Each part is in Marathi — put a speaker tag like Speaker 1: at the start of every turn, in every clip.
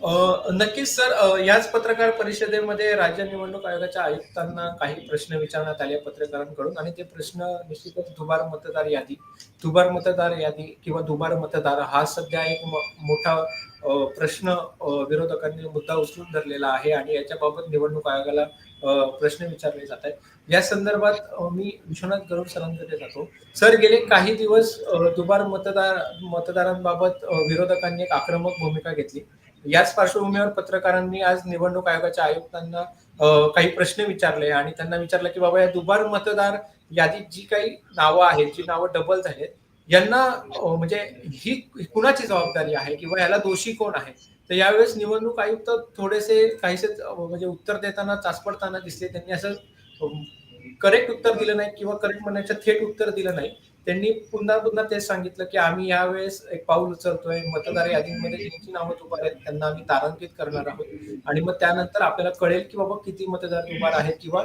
Speaker 1: नक्कीच सर. याच पत्रकार परिषदेमध्ये राज्य निवडणूक आयोगाच्या आयुक्तांना काही प्रश्न विचारण्यात आले पत्रकारांकडून आणि ते प्रश्न निश्चितच दुबार मतदार यादी दुबार मतदार यादी किंवा दुबार मतदार हा सध्या एक मोठा प्रश्न विरोधकांनी मुद्दा उचलून धरलेला आहे आणि याच्याबाबत निवडणूक आयोगाला प्रश्न विचारले जात आहेत. या संदर्भात मी विश्वनाथ गरुड सरांकडे जातो. सर गेले काही दिवस दुबार मतदार मतदारांबाबत विरोधकांनी एक आक्रमक भूमिका घेतली. याच पार्श्वभूमीवर पत्रकारांनी आज निवडणूक आयोगाच्या आयुक्तांना काही प्रश्न विचारले आणि त्यांना विचारलं की बाबा या दुबार मतदार यादीत जी काही नावं आहेत जी नावं डबल झालेत यांना म्हणजे ही कुणाची जबाबदारी आहे किंवा याला दोषी कोण आहे? तर यावेळेस निवडणूक आयुक्त थोडेसे काहीसे म्हणजे उत्तर देताना चाचपडताना दिसले. त्यांनी असं करेक्ट उत्तर दिलं नाही किंवा करेक्ट म्हणण्याचं थेट उत्तर दिलं नाही. त्यांनी पुन्हा पुन्हा तेच सांगितलं की आम्ही यावेळेस एक पाऊल उचलतोय मतदार यादीमध्ये ज्यांची नावं दुबार आहेत त्यांना आम्ही तारांकित करणार आहोत आणि मग त्यानंतर आपल्याला कळेल की बाबा किती मतदार दुबार आहेत किंवा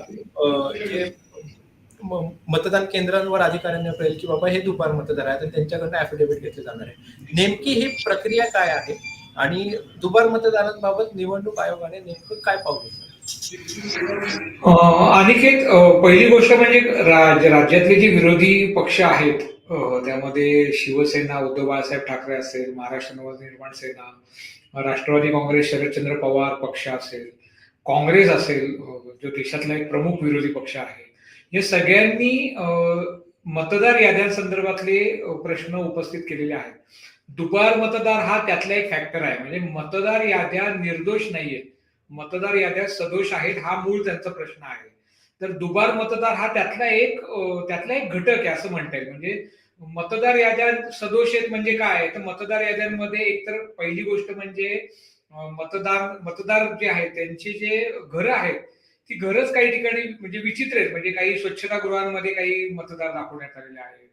Speaker 1: जे मतदान केंद्रांवर अधिकाऱ्यांना कळेल की बाबा हे दुबार मतदार आहेत आणि त्यांच्याकडनं अफिडेव्हिट घेतले जाणार आहे नेमकी ही प्रक्रिया काय आहे आणि दुबार मतदारांबाबत निवडणूक आयोगाने नेमकं काय पाऊल उचललं?
Speaker 2: अं, अनिकेत पहिली गोष्ट म्हणजे राज- राज्यातले जे विरोधी पक्ष आहेत त्यामध्ये शिवसेना उद्धव बाळासाहेब ठाकरे असेल महाराष्ट्र नवनिर्माण सेना राष्ट्रवादी काँग्रेस शरदचंद्र पवार पक्ष असेल काँग्रेस असेल जो देशातला एक प्रमुख विरोधी पक्ष आहे. या सगळ्यांनी मतदार याद्यांसंदर्भातले प्रश्न उपस्थित केलेले आहेत. दुबार मतदार हा त्यातला एक फॅक्टर आहे. म्हणजे मतदार याद्या निर्दोष नाहीयेत. मतदार याद्या सदोष आहेत हा मूळ त्यांचा प्रश्न आहे. तर दुबार मतदार हा त्यातला एक त्यातला एक घटक आहे असं म्हणता येईल. म्हणजे मतदार याद्या सदोष आहेत म्हणजे काय? तर मतदार याद्यांमध्ये एकतर पहिली गोष्ट म्हणजे मतदार मतदार जे आहेत त्यांचे जे घरं आहेत ती घरच काही ठिकाणी म्हणजे विचित्र आहेत. म्हणजे काही स्वच्छतागृहांमध्ये काही मतदार दाखवण्यात आलेले आहेत.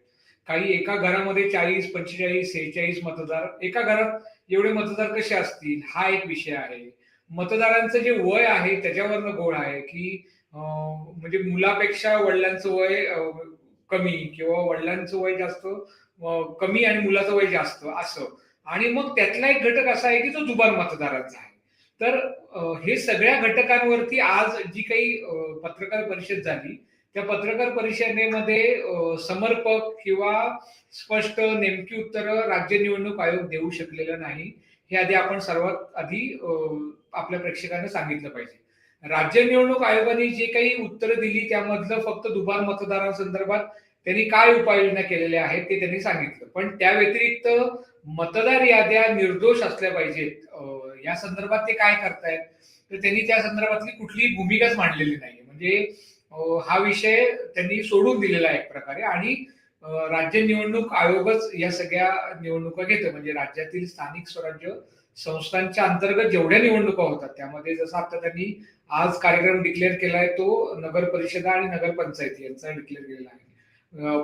Speaker 2: काही एका घरामध्ये चाळीस पंचेचाळीस सेहेचाळीस मतदार एका घरात एवढे मतदार कसे असतील? हा एक विषय आहे. मतदारांचं जे वय आहे त्याच्यावरनं गोळ आहे की म्हणजे मुलापेक्षा वडिलांचं वय कमी किंवा वडिलांचं वय जास्त कमी आणि मुलाचं वय जास्त असं. आणि मग त्यातला एक घटक असा आहे की तो दुबार मतदारांचा आहे. तर हे सगळ्या घटकांवरती आज जी काही पत्रकार परिषद झाली त्या पत्रकार परिषदेमध्ये समर्पक किंवा स्पष्ट नेमकी उत्तरं राज्य निवडणूक आयोग देऊ शकलेलं नाही. हे आधी आपण सर्वात आधी आपल्या प्रेक्षकांना सांगितलं पाहिजे. राज्य निवडणूक आयोगाने जे काही उत्तरं दिली त्यामधलं फक्त दुबार मतदारांसंदर्भात त्यांनी काय उपाययोजना केलेल्या आहेत ते त्यांनी सांगितलं. पण त्या व्यतिरिक्त मतदार याद्या निर्दोष असल्या पाहिजेत. या संदर्भात ते काय करतायत? तर त्यांनी त्या संदर्भातली कुठलीही भूमिकाच मांडलेली नाही म्हणजे हा विषय त्यांनी सोडून दिलेला आहे एक प्रकारे. आणि राज्य निवडणूक आयोगच या सगळ्या निवडणुका घेतं. म्हणजे राज्यातील स्थानिक स्वराज्य संस्थांच्या अंतर्गत जेवढ्या निवडणुका होतात त्यामध्ये जसं आता त्यांनी आज कार्यक्रम डिक्लेअर केलाय तो नगर परिषदा आणि नगर पंचायती यांचा डिक्लेअर केलेला आहे.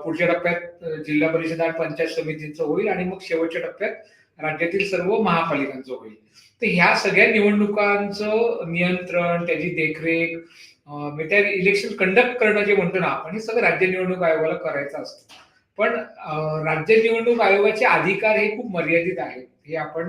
Speaker 2: पुढच्या टप्प्यात जिल्हा परिषद आणि पंचायत समितींचं होईल आणि मग शेवटच्या टप्प्यात राज्यातील सर्व महापालिकांचं होईल. तर ह्या सगळ्या निवडणुकांचं नियंत्रण त्याची देखरेख त्या इलेक्शन कंडक्ट करणं जे म्हणतो ना आपण हे सगळं राज्य निवडणूक आयोगाला करायचं असतं. पण राज्य निवडणूक आयोगाचे अधिकार हे खूप मर्यादित आहेत. हे आपण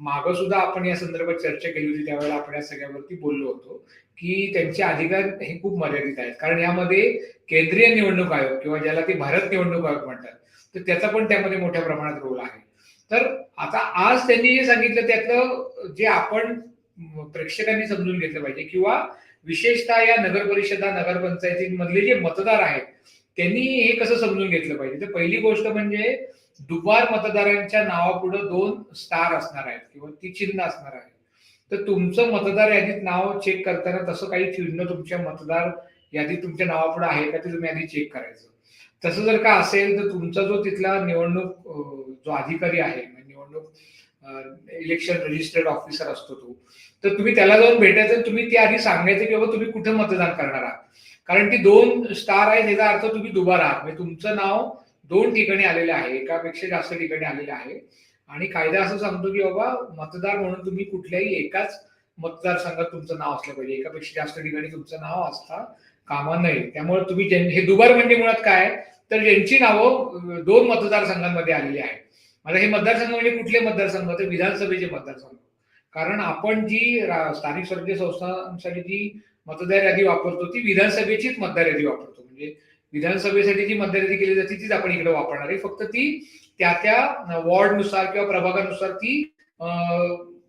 Speaker 2: मागं सुद्धा आपण या संदर्भात चर्चा केली होती त्यावेळेला आपण या सगळ्यावरती बोललो होतो की त्यांचे अधिकार हे खूप मर्यादित आहेत. कारण यामध्ये केंद्रीय निवडणूक आयोग किंवा ज्याला ते भारत निवडणूक आयोग म्हणतात तर त्याचा पण त्यामध्ये मोठ्या प्रमाणात रोल आहे. तर आता आज त्यांनी जे सांगितलं त्यातलं जे आपण प्रेक्षकांनी समजून घेतलं पाहिजे किंवा विशेषतः या नगर परिषदा नगरपंचायतीमधले जे मतदार आहेत त्यांनी हे कसं समजून घेतलं पाहिजे? तर पहिली गोष्ट म्हणजे दुबार मतदारांच्या नावापुढे दोन स्टार असणार आहेत किंवा ती चिन्ह असणार आहे तर तुमचं मतदार यादीत नाव चेक करताना तसं काही चिन्ह तुमच्या मतदार यादीत तुमच्या नावापुढे आहे का ते तुम्ही आधी चेक करायचं. तसं जर का असेल तर तुमचा जो तिथला निवडणूक जो अधिकारी आहे म्हणजे निवडणूक इलेक्शन रजिस्टर्ड ऑफिसर असतो तो तर तुम्ही त्याला जाऊन भेटायचं आणि तुम्ही ते आधी सांगायचं की बाबा तुम्ही कुठे मतदान करणार आहात. कारण ती दोन स्टार आहे त्याचा अर्थ तुम्ही दुबार आहात. म्हणजे तुमचं नाव दोन ठिकाणी आलेलं आहे एकापेक्षा जास्त ठिकाणी आलेलं आहे. आणि कायदा असं सांगतो की बाबा मतदार म्हणून तुम्ही कुठल्याही एकाच मतदारसंघात तुमचं नाव असलं पाहिजे. एकापेक्षा जास्त ठिकाणी तुमचं नाव असता कामा नये. त्यामुळे तुम्ही हे दुबार म्हणजे मुळात काय? तर ज्यांची नावं दोन मतदारसंघांमध्ये आलेली आहेत. मला हे मतदारसंघ म्हणजे कुठले मतदारसंघ? तर विधानसभेचे मतदारसंघ. कारण आपण जी स्थानिक स्वराज्य संस्थांसाठी जी मतदार यादी वापरतो ती विधानसभेचीच मतदार यादी वापरतो. म्हणजे विधानसभेसाठी जी मतदार केली जाते तीच आपण इकडे वापरणार आहे. फक्त ती त्या त्या वॉर्डनुसार किंवा प्रभागानुसार ती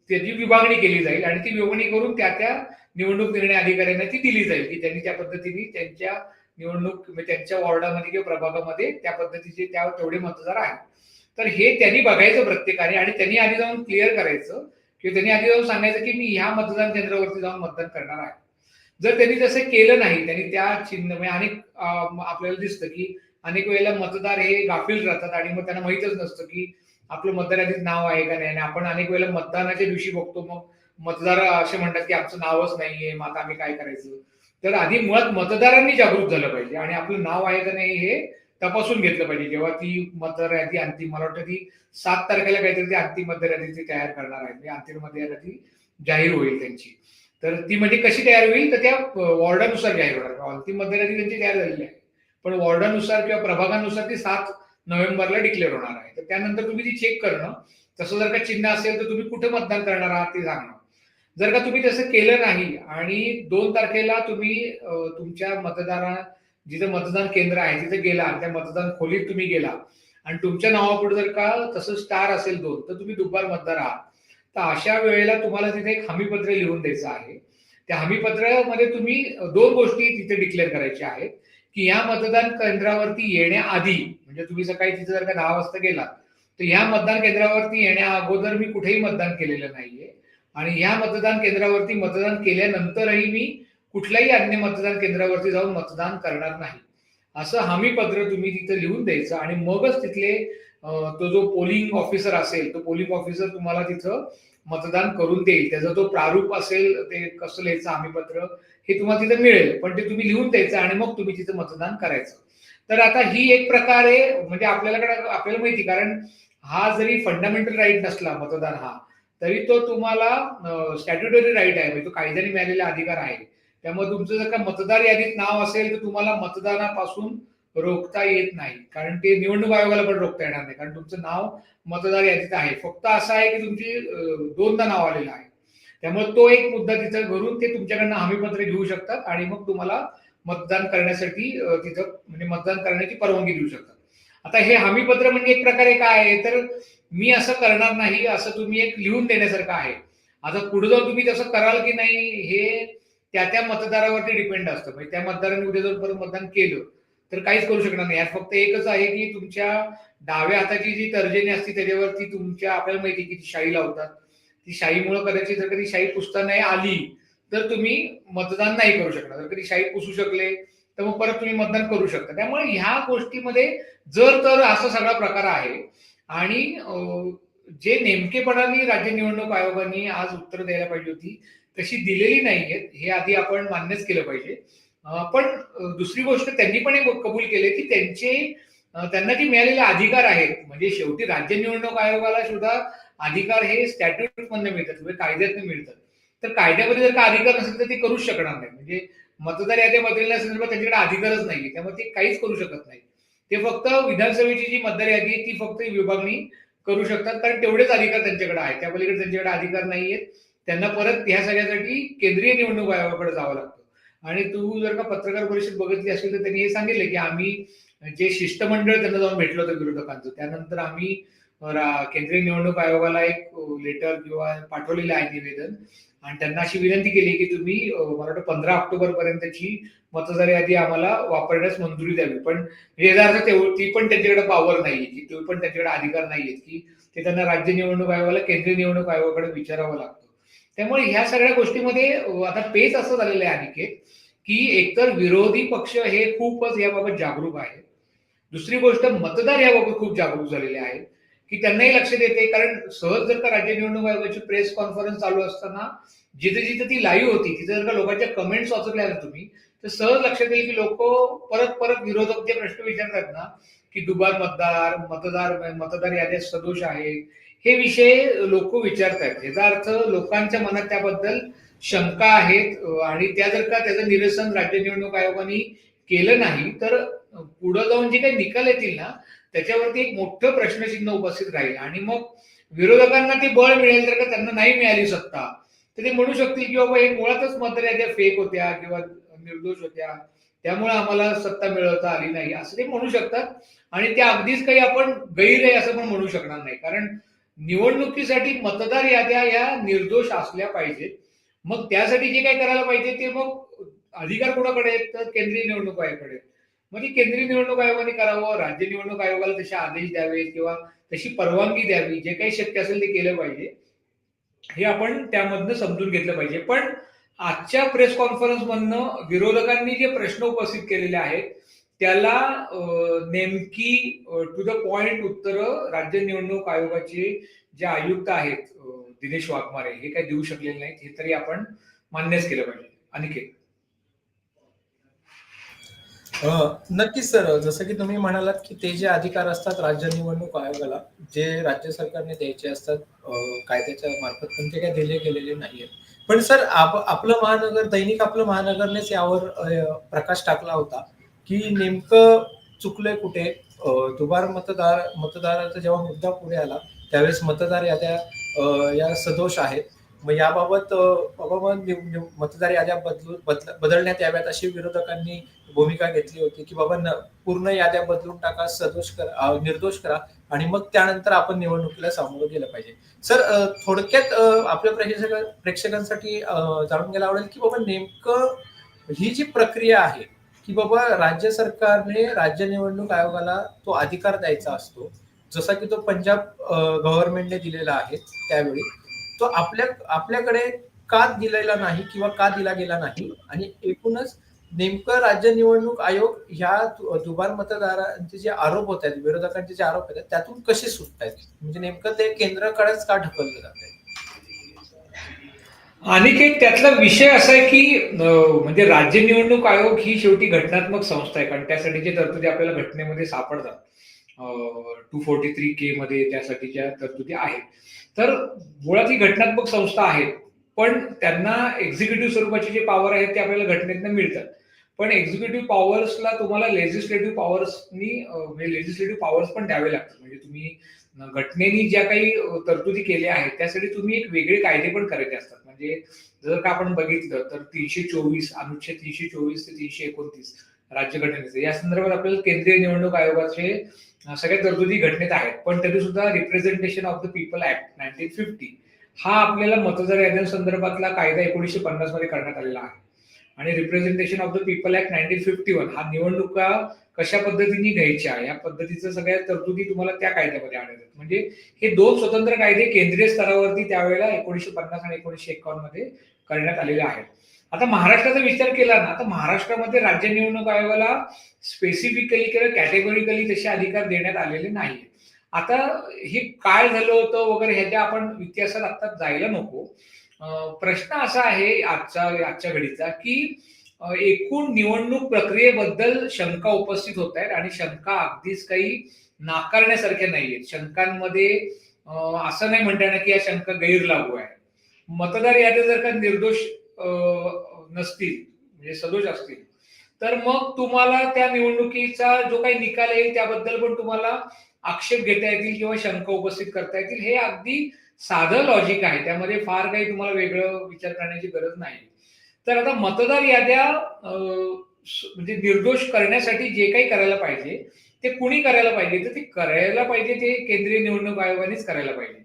Speaker 2: त्याची विभागणी केली जाईल आणि ती विभागणी करून त्या त्या निवडणूक निर्णय अधिकाऱ्यांना ती दिली जाईल की त्यांनी त्या पद्धतीने त्यांच्या निवडणूक म्हणजे त्यांच्या वॉर्डामध्ये किंवा प्रभागामध्ये त्या पद्धतीचे त्या तेवढे मतदार आहेत. तर हे त्यांनी बघायचं प्रत्येकाने आणि त्यांनी आधी जाऊन क्लिअर करायचं. किंवा त्यांनी आधी जाऊन सांगायचं की मी ह्या मतदान केंद्रावरती जाऊन मतदान करणार आहे. जर त्यांनी तसं केलं नाही त्यांनी त्या चिन्ह म्हणजे अनेक आपल्याला दिसतं की अनेक वेळेला मतदार हे गाफील राहतात आणि मग त्यांना माहीतच नसतं की आपलं मतदार यादीत नाव आहे का नाही. आणि आपण अनेक वेळेला मतदानाच्या दिवशी बघतो मग मतदार असे म्हणतात की आमचं नावच नाहीये मग आता आम्ही काय करायचं? तर आधी मुळात मतदारांनी जागृत झालं पाहिजे आणि आपलं नाव आहे का नाही हे तपासून घेतलं पाहिजे. जेव्हा ती मतदार यादी अंतिम मला वाटतं ती सात तारखेला काहीतरी ती अंतिम मतदार यादी ती तयार करणार आहे. म्हणजे अंतिम मतदार यादी जाहीर होईल त्यांची. तर ती म्हणजे कशी तयार होईल? तर त्या वॉर्डानुसार जाहीर होणार. अंतिम मध्यरात्री त्यांची तयार झालेली आहे. पण वॉर्डानुसार किंवा प्रभागानुसार ती सात नोव्हेंबरला डिक्लेअर होणार आहे. तर त्यानंतर तुम्ही ती चेक करणं. तसं जर का चिन्ह असेल तर तुम्ही कुठे मतदान करणार आहात ते सांगणं. जर का तुम्ही तसं केलं नाही आणि दोन तारखेला तुम्ही तुमच्या मतदारा जिथं मतदान केंद्र आहे तिथे गेला आणि त्या मतदान खोलीत तुम्ही गेला आणि तुमच्या नावापुढे जर का तसं स्टार असेल दोन तर तुम्ही दुपार मतदार आहात. तर अशा वेळेला तुम्हाला तिथे एक हमीपत्र लिहून द्यायचं आहे. त्या हमीपत्रामध्ये तुम्ही दोन गोष्टी तिथे डिक्लेअर करायच्या आहेत की या मतदान केंद्रावरती येण्याआधी म्हणजे तुम्ही सकाळी तिथे जर का दहा वाजता गेला तर ह्या मतदान केंद्रावरती येण्या अगोदर मी कुठेही मतदान केलेलं नाहीये. आणि ह्या मतदान केंद्रावरती मतदान केल्यानंतरही मी कुठल्याही अन्य मतदान केंद्रावरती जाऊन मतदान करणार नाही. असं हमीपत्र तुम्ही तिथे लिहून द्यायचं आणि मगच तिथले तो जो पोलिंग ऑफिसर असेल तो पोलिंग ऑफिसर तुम्हाला तिथं मतदान करून देईल. त्याचा जो प्रारूप असेल ते कसं लिहायचं हमीपत्र हे तुम्हाला तिथं मिळेल. पण ते तुम्ही लिहून द्यायचं आणि मग तुम्ही तिथं मतदान करायचं. तर आता ही एक प्रकारे म्हणजे आपल्याकडे आपल्याला माहिती कारण हा जरी फंडामेंटल राईट नसला मतदान हा तरी तो तुम्हाला स्टॅट्युटरी राईट आहे. म्हणजे तो कायद्याने मिळालेला अधिकार आहे. त्यामुळे तुमचं जर का मतदार यादीत नाव असेल तर तुम्हाला मतदानापासून रोखता येत नाही. कारण ते निवडणूक आयोगाला पण रोखता येणार नाही. कारण तुमचं नाव मतदार यादीत आहे. फक्त असं आहे की तुमची दोनदा नाव आलेलं आहे. त्यामुळे तो एक मुद्दा तिथं भरून ते तुमच्याकडनं हमीपत्र घेऊ शकतात आणि मग तुम्हाला मतदान करण्यासाठी तिथं म्हणजे मतदान करण्याची परवानगी देऊ शकतात. आता हे हमीपत्र म्हणजे एक प्रकारे काय आहे? तर मी असं करणार नाही असं तुम्ही एक लिहून देण्यासारखं आहे. आता पुढे जाऊन तुम्ही तसं कराल की नाही हे त्या त्या मतदारावरती डिपेंड असतं. म्हणजे त्या मतदारांनी उद्या जर परत मतदान केलं तर काहीच करू शकणार नाही. यात फक्त एकच आहे की तुमच्या डाव्या हाताची जी तर्जनी असते त्याच्यावरती तुमच्या आपल्याला माहिती की ती शाई लावतात. ती शाईमुळे कदाचित जर कधी शाई पुसता नाही आली तर तुम्ही मतदान नाही करू शकणार. जर कधी शाई पुसू शकले तर मग परत तुम्ही मतदान करू शकता. त्यामुळे ह्या गोष्टीमध्ये जर तर असा सगळा प्रकार आहे. आणि जे नेमकेपणाने राज्य निवडणूक आयोगाने आज उत्तर द्यायला पाहिजे होती तशी दिलेली नाहीयेत. हे आधी आपण मान्यच केलं पाहिजे. पण दुसरी गोष्ट त्यांनी पण एक कबूल केले की त्यांचे त्यांना जे मिळालेले अधिकार आहेत म्हणजे शेवटी राज्य निवडणूक आयोगाला सुद्धा अधिकार हे स्टॅट्यूट मधनं मिळतात म्हणजे कायद्यातून मिळतात. तर कायद्यामध्ये जर का अधिकार नसेल तर ते करूच शकणार नाही. म्हणजे मतदार याद्या बदलण्या संदर्भात त्यांच्याकडे अधिकारच नाहीये त्यामुळे ते काहीच करू शकत नाही. ते फक्त विधानसभेची जी मतदार यादी आहे ती फक्त विभागणी करू शकतात कारण तेवढेच अधिकार त्यांच्याकडे आहेत. त्या पलीकडे त्यांच्याकडे अधिकार नाहीयेत. त्यांना परत ह्या सगळ्यासाठी केंद्रीय निवडणूक आयोगाकडे जावं लागतं. आणि तू जर का पत्रकार परिषद बघितली असेल तर त्यांनी हे सांगितलं की आम्ही जे शिष्टमंडळ त्यांना जाऊन भेटलं होतं विरोधकांचं त्यानंतर आम्ही केंद्रीय निवडणूक आयोगाला एक लेटर किंवा पाठवलेलं आहे निवेदन. आणि त्यांना अशी विनंती केली की तुम्ही मला वाटतं पंधरा ऑक्टोबर पर्यंतची मतदार यादी आम्हाला वापरण्यास मंजुरी द्यावी. पण म्हणजे याचा अर्थ ती पण त्यांच्याकडे पॉवर नाहीये की तो पण त्यांच्याकडे अधिकार नाहीयेत की ते त्यांना राज्य निवडणूक आयोगाला केंद्रीय निवडणूक आयोगाकडे विचारावं लागतं. त्यामुळे ह्या सगळ्या गोष्टीमध्ये आता पेच असं झालेलं आहे अनिकेत की एकतर विरोधी पक्ष हे खूपच याबाबत जागरूक आहे दुसरी गोष्ट मतदार याबाबत खूप जागरूक झालेले आहेत की त्यांनाही लक्षात येते कारण सहज जर का राज्य निवडणूक आयोगाची प्रेस कॉन्फरन्स चालू असताना जिथे जिथे ती लाईव्ह होती तिथे जर का लोकांच्या कमेंट्स वाचवल्या ना तुम्ही तर सहज लक्षात येईल की लोक परत परत विरोधक जे प्रश्न विचारतात ना की दुबार मतदार मतदार मतदार याद्या सदोष आहेत हे विषय लोक विचारतायत. याचा अर्थ लोकांच्या मनात त्याबद्दल शंका आहेत आणि त्या जर का त्याचं निरसन राज्य निवडणूक आयोगाने केलं नाही तर पुढे जाऊन जे काही निकाल येतील ना त्याच्यावरती एक मोठं प्रश्नचिन्ह उपस्थित राहील. आणि मग विरोधकांना ते बळ मिळेल तर का त्यांना नाही मिळाली सत्ता तर ते म्हणू शकतील की बाबा हे मुळातच मतदार फेक होत्या किंवा निर्दोष होत्या त्यामुळे आम्हाला सत्ता मिळवता आली नाही असं ते म्हणू शकतात. आणि त्या अगदीच काही आपण गैर आहे असं पण म्हणू शकणार नाही. कारण निवडणुकीसाठी मतदार याद्या या निर्दोष असल्या पाहिजेत. मग त्यासाठी जे काही करायला पाहिजे ते मग अधिकार कोणाकडे आहेत? तर केंद्रीय निवडणूक आयोगाकडे. म्हणजे केंद्रीय निवडणूक आयोगाने करावं राज्य निवडणूक आयोगाला तसे आदेश द्यावे किंवा तशी परवानगी द्यावी जे काही शक्य असेल ते केलं पाहिजे. हे आपण त्यामधनं समजून घेतलं पाहिजे. पण आजच्या प्रेस कॉन्फरन्स मधनं विरोधकांनी जे प्रश्न उपस्थित केलेले आहेत त्याला नेमकी टू द पॉइंट उत्तर राज्य निवडणूक आयोगाचे जे आयुक्त आहेत दिनेश वाघमारे हे काही देऊ शकलेले नाहीत. हे तरी आपण मान्यच केलं पाहिजे. अनिकेत.
Speaker 1: नक्कीच सर. जसं की तुम्ही म्हणालात की ते जे अधिकार असतात राज्य निवडणूक आयोगाला जे राज्य सरकारने द्यायचे असतात कायद्याच्या मार्फत पण ते काही दिले गेलेले नाहीये पण सर आप, आपलं महानगर दैनिक आपलं महानगरनेच यावर प्रकाश टाकला होता. की नेमकं चुकलंय कुठे? दुबार मतदार मतदाराचा जेव्हा मुद्दा पुढे आला त्यावेळेस मतदार याद्या या सदोष आहेत. मग याबाबत बाबा मतदार याद्या बदलू बदल- बदलण्यात याव्यात अशी विरोधकांनी भूमिका घेतली होती की बाबा न- पूर्ण याद्या बदलून टाका सदोष करा निर्दोष करा आणि मग त्यानंतर आपण निवडणुकीला सामोरं गेलं पाहिजे. सर थोडक्यात आपल्या प्रेक्षक प्रेक्षकांसाठी जाणून घ्यायला आवडेल की बाबा नेमकं ही जी प्रक्रिया आहे की बाबा राज्य सरकारने राज्य निवडणूक आयोगाला तो अधिकार द्यायचा असतो. जसा की तो पंजाब गव्हर्नमेंटने दिलेला आहे त्यावेळी. तो आपल्या आपल्याकडे का दिलेला नाही किंवा का दिला गेला नाही? आणि एकूणच नेमकं राज्य निवडणूक आयोग ह्या दुबार मतदारांचे जे आरोप होत आहेत विरोधकांचे जे आरोप आहेत त्यातून कसे सुटत आहेत म्हणजे नेमकं ते केंद्राकडेच का ढकललं जात आहे
Speaker 2: अनिकेत त्यातला विषय असा आहे की म्हणजे राज्य निवडणूक आयोग ही शेवटी घटनात्मक संस्था आहे. कारण त्यासाठीचे तरतुदी आपल्याला घटनेमध्ये सापडतात. टू फोर्टी थ्री के मध्ये त्यासाठीच्या तरतुदी आहेत. तर मुळात ही घटनात्मक संस्था आहेत. पण त्यांना एक्झिक्युटिव्ह स्वरूपाचे जे पॉवर आहेत ते आपल्याला घटनेतनं मिळतात. पण एक्झिक्युटिव्ह पॉवर्सला तुम्हाला लेजिस्लेटिव्ह पॉवर्सनी म्हणजे लेजिस्लेटिव्ह पॉवर्स पण द्यावे लागतात. म्हणजे तुम्ही घटनेनी ज्या काही तरतुदी केल्या आहेत त्यासाठी तुम्ही एक वेगळे कायदे पण करायचे असतात. म्हणजे जर का आपण बघितलं तर तीनशे चोवीस अनुच्छेद तीनशे चोवीस ते तीनशे एकोणतीस राज्यघटनेचे या संदर्भात आपल्याला केंद्रीय निवडणूक आयोगाचे सगळ्या तरतुदी घटनेत आहेत. पण तरी सुद्धा representation of the people act nineteen fifty हा आपल्याला मतदार याद्यांसंदर्भातला कायदा एकोणीसशे पन्नासमध्ये करण्यात आलेला आहे. आणि representation of the people act nineteen fifty one हा निवडणुका कशा पद्धतीने घ्यायच्या? या पद्धतीचं सगळ्या तरतुदी तुम्हाला त्या कायद्यामध्ये आढळतात. म्हणजे हे दोन स्वतंत्र कायदे केंद्रीय स्तरावरती त्यावेळेला एकोणीसशे पन्नास आणि एकोणीसशे एकावन्नमध्ये करण्यात आलेले आहेत. आता महाराष्ट्राचा विचार केला ना तर महाराष्ट्रामध्ये राज्य निवडणूक आयोगाला स्पेसिफिकली किंवा कॅटेगोरिकली तसे अधिकार देण्यात आलेले नाही आता हे काय झालं होतं वगैरे ह्याच्या आपण इतिहासात आता जायला नको. प्रश्न असा आहे आजचा आजच्या घडीचा की एकूण निवडणूक प्रक्रियेबद्दल शंका उपस्थित होत आहेत आणि शंका अगदीच काही नाकारण्यासारख्या नाही आहेत शंकांमध्ये असं नाही म्हणता येणार की या शंका गैर लागू आहे मतदार याद्या जर का निर्दोष नसतील म्हणजे सदोष असतील तर मग तुम्हाला त्या निवडणुकीचा जो काही निकाल येईल त्याबद्दल पण तुम्हाला आक्षेप घेता येतील किंवा शंका उपस्थित करता येतील. हे अगदी साधं लॉजिक आहे. त्यामध्ये फार काही तुम्हाला वेगळं विचार करण्याची गरज नाही. तर आता मतदार याद्या म्हणजे निर्दोष करण्यासाठी जे काही करायला पाहिजे ते कुणी करायला पाहिजे? तर ते करायला पाहिजे ते केंद्रीय निवडणूक आयोगानेच करायला पाहिजे.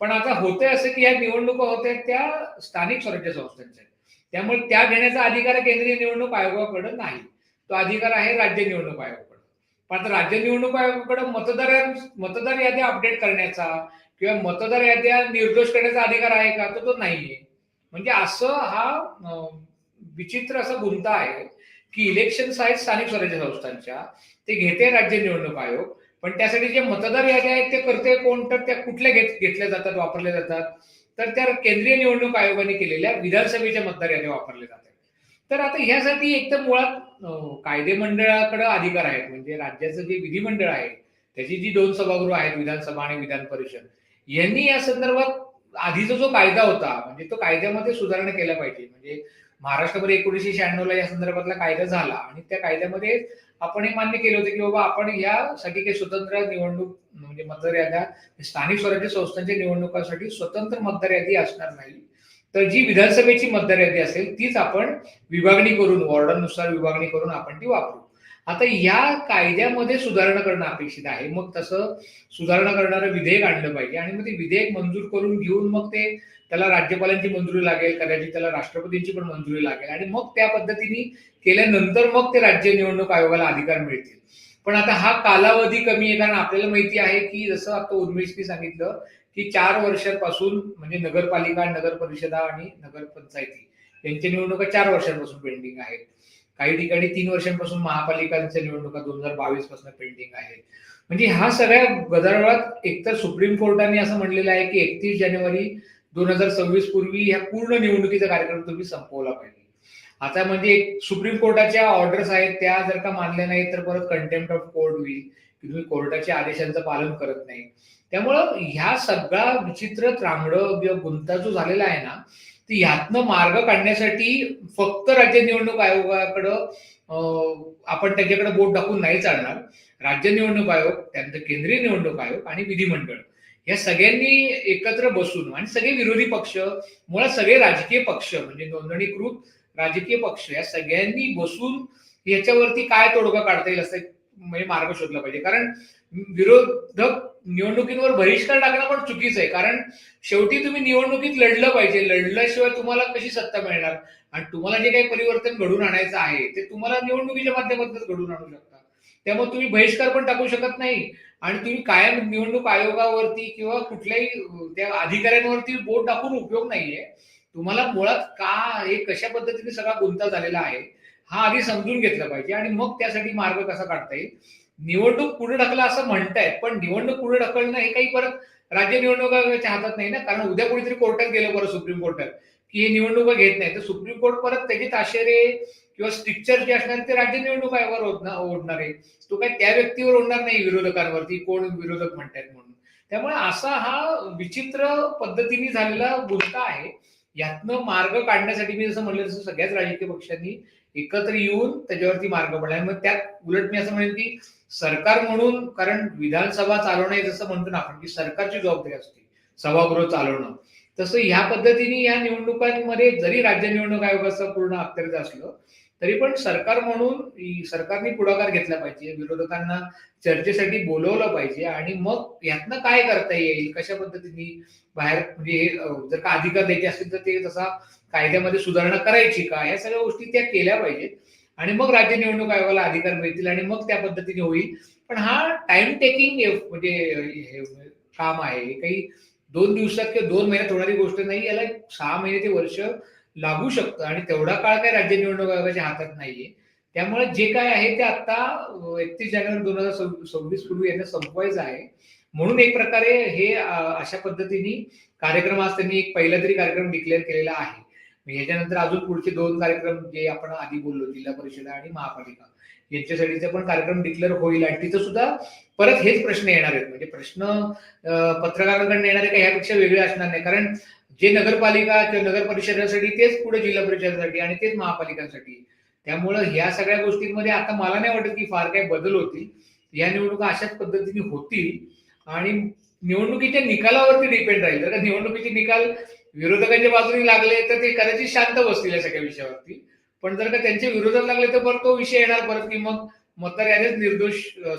Speaker 2: पण आता होतंय असं की या निवडणुका होत्या त्या स्थानिक स्वराज्य संस्थांच्या. त्यामुळे त्या घेण्याचा अधिकार केंद्रीय निवडणूक आयोगाकडे नाही. तो अधिकार आहे राज्य निवडणूक आयोगाकडे. पण आता राज्य निवडणूक आयोगाकडे मतदार मतदार याद्या अपडेट करण्याचा किंवा मतदार याद्या निर्दोष करण्याचा अधिकार आहे का? तर तो नाहीये. म्हणजे असं हा विचित्र असा गुंता आहे की इलेक्शन्स आहेत स्थानिक स्वराज्य संस्थांच्या ते घेते राज्य निवडणूक आयोग पण त्यासाठी जे मतदार याद्या आहेत ते करते कोण तर त्या कुठल्या घेत घेतल्या जातात वापरल्या जातात? तर त्या केंद्रीय निवडणूक आयोगाने केलेल्या विधानसभेच्या मतदार याद्या वापरल्या जातात. तर आता ह्यासाठी एक तर मुळात कायदे मंडळाकडे अधिकार आहेत. म्हणजे राज्याचं जे विधिमंडळ आहे त्याची जी दोन सभागृह आहेत विधानसभा आणि विधान परिषद यांनी या संदर्भात आधीचा जो कायदा होता म्हणजे तो कायद्यामध्ये सुधारणा केल्या पाहिजे. म्हणजे महाराष्ट्रामध्ये एकोणीसशे शहाण्णवला या संदर्भातला कायदा झाला आणि त्या कायद्यामध्ये आपण हे मान्य केलं होतं की बाबा आपण यासाठी काही स्वतंत्र निवडणूक म्हणजे मतदार याद्या स्थानिक स्वराज्य संस्थांच्या निवडणुकांसाठी स्वतंत्र मतदार यादी असणार नाही. तर जी विधानसभेची मतदार यादी असेल तीच आपण विभागणी करून वॉर्डनुसार विभागणी करून आपण ती वापरू. आता या कायद्यामध्ये सुधारणा करणं अपेक्षित आहे. मग तसं सुधारणा करणारं विधेयक आणलं पाहिजे आणि मग ते विधेयक मंजूर करून घेऊन मग ते त्याला राज्यपालांची मंजुरी लागेल कदाचित त्याला राष्ट्रपतींची पण मंजुरी लागेल आणि मग त्या पद्धतीने केल्यानंतर मग ते राज्य निवडणूक आयोगाला अधिकार मिळतील. पण आता हा कालावधी कमी आहे कारण आपल्याला माहिती आहे की जसं आता उर्मेशनी सांगितलं की चार वर्षांपासून म्हणजे नगरपालिका नगर परिषदा आणि नगरपंचायती यांच्या निवडणुका चार वर्षांपासून पेंडिंग आहेत. काही ठिकाणी तीन वर्षांपासून महापालिकांच्या निवडणुका दोन हजार बावीसपासून पेंडिंग आहेत. म्हणजे हा सगळ्या गदारोळात एकतर सुप्रीम कोर्टाने असं म्हणलेलं आहे की एकतीस जानेवारी दोन हजार सव्वीस पूर्वी ह्या पूर्ण निवडणुकीचा कार्यक्रम तुम्ही संपवला पाहिजे. आता म्हणजे सुप्रीम कोर्टाच्या ऑर्डर्स आहेत त्या जर का मानल्या नाही तर परत कंटेम्प्ट ऑफ कोर्ट होईल की तुम्ही कोर्टाच्या आदेशांचं पालन करत नाही. त्यामुळं ह्या सगळा विचित्र त्रांगडं गुंता जो झालेला आहे ना तर ह्यातनं मार्ग काढण्यासाठी फक्त राज्य निवडणूक आयोगाकडं आपण त्याच्याकडे बोट टाकून नाही चालणार. राज्य निवडणूक आयोग त्यानंतर केंद्रीय निवडणूक आयोग आणि विधिमंडळ. या सगळ्यांनी एकत्र बसून आणि सगळे विरोधी पक्ष मुळात सगळे राजकीय पक्ष म्हणजे नोंदणीकृत राजकीय पक्ष या सगळ्यांनी बसून याच्यावरती काय तोडगा काढता येईल असं म्हणजे मार्ग शोधला पाहिजे. कारण विरोधक निवडणुकींवर बहिष्कार टाकणं पण चुकीचं आहे. कारण शेवटी तुम्ही निवडणुकीत लढलं पाहिजे. लढल्याशिवाय तुम्हाला कशी सत्ता मिळणार? आणि तुम्हाला जे काही परिवर्तन घडून आणायचं आहे ते तुम्हाला निवडणुकीच्या माध्यमातूनच घडून आणू शकता त्यामुळे तुम्ही बहिष्कार पण टाकू शकत नाही. आणि तुम्ही कायम निवडणूक आयोगावरती किंवा कुठल्याही त्या अधिकाऱ्यांवरती बोट टाकून उपयोग नाहीये. तुम्हाला मुळात का हे कशा पद्धतीने सगळा गुंता झालेला आहे हा आधी समजून घेतला पाहिजे. आणि मग त्यासाठी मार्ग कसा काढता येईल? निवडणूक पुढे ढकला असं म्हणतायत पण निवडणूक पुढे ढकलणं हे काही परत राज्य निवडणुकाच्या हातात नाही ना? कारण उद्या कोणीतरी कोर्टात गेलं परत सुप्रीम कोर्टात की हे निवडणुका घेत नाही. तर सुप्रीम कोर्ट परत त्याचे ताशेरे किंवा स्ट्रिक्चर जे असणार ते राज्य निवडणूक आयोगावर ओढणार ओढणार आहे. तो काय त्या व्यक्तीवर ओढणार नाही विरोधकांवरती कोण विरोधक म्हणतायत म्हणून. त्यामुळे असा हा विचित्र पद्धतीने झालेला गोष्ट आहे. यातनं मार्ग काढण्यासाठी मी जसं म्हणलं तसं सगळ्याच राजकीय पक्षांनी एकत्र येऊन त्याच्यावरती मार्ग पडला. मग त्यात उलट मी असं म्हणेन की सरकार म्हणून कारण विधानसभा चालवणं हे जसं म्हणतो ना आपण की सरकारची जबाबदारी असते सभागृह चालवणं. तसं ह्या पद्धतीने या निवडणुकांमध्ये जरी राज्य निवडणूक आयोगाचं पूर्ण अखत्यारीत असलं तरी पण सरकार म्हणून सरकारने पुढाकार घेतला पाहिजे. विरोधकांना चर्चेसाठी बोलवलं पाहिजे. आणि मग यातनं काय करता येईल? कशा पद्धतीने बाहेर म्हणजे जर का अधिकार द्यायचे असतील तर ते तसा कायद्यामध्ये सुधारणा करायची का? या सगळ्या गोष्टी त्या केल्या पाहिजेत. आणि मग राज्य निवडणूक आयोगाला अधिकार मिळतील आणि मग त्या पद्धतीने होईल. पण हा टाइम टेकिंग म्हणजे हे काम आहे. काही दोन दिवसात किंवा दोन महिन्यात होणारी गोष्ट नाही. याला एक सहा महिने ते वर्ष लागू शकतं. आणि तेवढा काळ काय राज्य निवडणूक आयोगाच्या हातात नाहीये. त्यामुळे जे काय आहे ते आता एकतीस जानेवारी दोन हजार सव्वीस पूर्वी यांना संपवायचं आहे. म्हणून एक प्रकारे हे अशा पद्धतीने कार्यक्रम आज त्यांनी एक पहिला तरी कार्यक्रम डिक्लेअर केलेला आहे. याच्यानंतर ह्याच्यानंतर अजून पुढचे दोन कार्यक्रम जे आपण आधी बोललो जिल्हा परिषद आणि महापालिका यांच्यासाठीचा पण कार्यक्रम डिक्लेअर होईल. आणि तिथं सुद्धा परत हेच प्रश्न येणार आहेत. म्हणजे प्रश्न पत्रकारांकडून येणारे काही ह्यापेक्षा वेगळे असणार नाही. कारण जे नगरपालिका नगर परिषदेसाठी तेच पुढे जिल्हा परिषदेसाठी आणि तेच महापालिकांसाठी. त्यामुळं ह्या सगळ्या गोष्टींमध्ये आता मला नाही वाटत की फार काही बदल होतील. या निवडणुका अशाच पद्धतीने होतील. आणि निवडणुकीच्या निकालावरती डिपेंड राहील. जर का निवडणुकीचे निकाल विरोधकांच्या बाजूने लागले तर ते कदाचित शांत बसतील या सगळ्या विषयावरती. पण जर का त्यांच्या विरोधात लागले तर परत तो विषय येणार परत की मग मतदार यादीच निर्दोष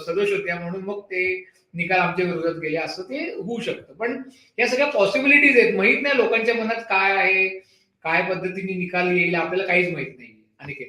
Speaker 2: सदोष होत्या म्हणून मग ते निकाल आमच्या विरोधात गेले असं ते होऊ शकतं. पण या सगळ्या पॉसिबिलिटीज आहेत. माहीत नाही लोकांच्या मनात काय आहे काय पद्धतीने निकाल येईल आपल्याला काहीच माहीत नाही अनिकेत.